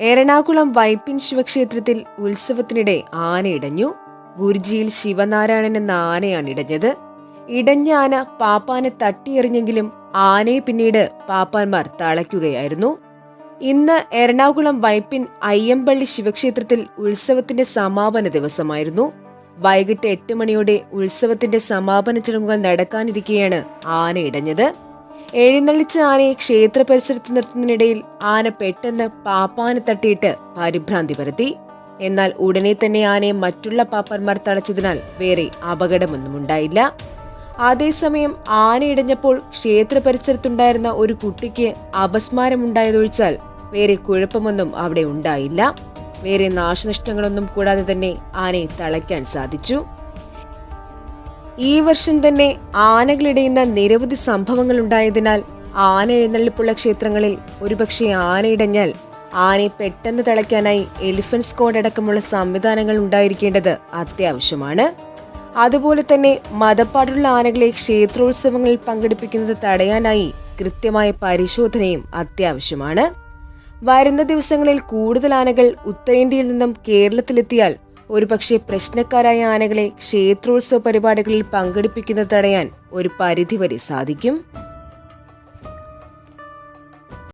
എറണാകുളം വൈപ്പിൻ ശിവക്ഷേത്രത്തിൽ ഉത്സവത്തിനിടെ ആനയിടഞ്ഞു ഗുരുജിയിൽ ശിവനാരായണൻ എന്ന ആനയാണ് ഇടഞ്ഞത്. ഇടഞ്ഞ ആന പാപ്പാനെ തട്ടിയെറിഞ്ഞെങ്കിലും ആനയെ പിന്നീട് പാപ്പാന്മാർ തളയ്ക്കുകയായിരുന്നു. ഇന്ന് എറണാകുളം വൈപ്പിൻ അയ്യമ്പള്ളി ശിവക്ഷേത്രത്തിൽ ഉത്സവത്തിന്റെ സമാപന ദിവസമായിരുന്നു. വൈകിട്ട് എട്ട് മണിയോടെ ഉത്സവത്തിന്റെ സമാപന ചടങ്ങുകൾ നടക്കാനിരിക്കെയാണ് ആന ഇടഞ്ഞത്. എഴുന്നള്ളിച്ച ആനയെ ക്ഷേത്ര പരിസരത്ത് നിർത്തുന്നതിനിടയിൽ ആന പെട്ടെന്ന് പാപ്പാനെ തട്ടിയിട്ട് പരിഭ്രാന്തി പരത്തി. എന്നാൽ ഉടനെ തന്നെ ആനയെ മറ്റുള്ള പാപ്പന്മാർ തടച്ചതിനാൽ വേറെ അപകടമൊന്നും ഉണ്ടായില്ല അതേസമയം ആന ഇടഞ്ഞപ്പോൾ ക്ഷേത്ര പരിസരത്തുണ്ടായിരുന്ന ഒരു കുട്ടിക്ക് അപസ്മാരമുണ്ടായതൊഴിച്ചാൽ വേറെ കുഴപ്പമൊന്നും അവിടെ ഉണ്ടായില്ല. വേറെ നാശനഷ്ടങ്ങളൊന്നും കൂടാതെ തന്നെ ആനയെ തളയ്ക്കാൻ സാധിച്ചു. ഈ വർഷം തന്നെ ആനകളിടയുന്ന നിരവധി സംഭവങ്ങൾ ഉണ്ടായതിനാൽ ആന എഴുന്നള്ളിപ്പുള്ള ക്ഷേത്രങ്ങളിൽ ഒരുപക്ഷെ ആനയിടഞ്ഞാൽ ആനയെ പെട്ടെന്ന് തളയ്ക്കാനായി എലിഫന്റ് സ്ക്വാഡ് അടക്കമുള്ള സംവിധാനങ്ങൾ ഉണ്ടായിരിക്കേണ്ടത് അത്യാവശ്യമാണ്. അതുപോലെ തന്നെ മതപ്പാടുള്ള ആനകളെ ക്ഷേത്രോത്സവങ്ങളിൽ പങ്കെടുപ്പിക്കുന്നത് തടയാനായി കൃത്യമായ പരിശോധനയും അത്യാവശ്യമാണ്. വരുന്ന ദിവസങ്ങളിൽ കൂടുതൽ ആനകൾ ഉത്തരേന്ത്യയിൽ നിന്നും കേരളത്തിലെത്തിയാൽ ഒരുപക്ഷെ പ്രശ്നക്കാരായ ആനകളെ ക്ഷേത്രോത്സവ പരിപാടികളിൽ പങ്കെടുപ്പിക്കുന്നത് തടയാൻ ഒരു പരിധിവരെ സാധിക്കും.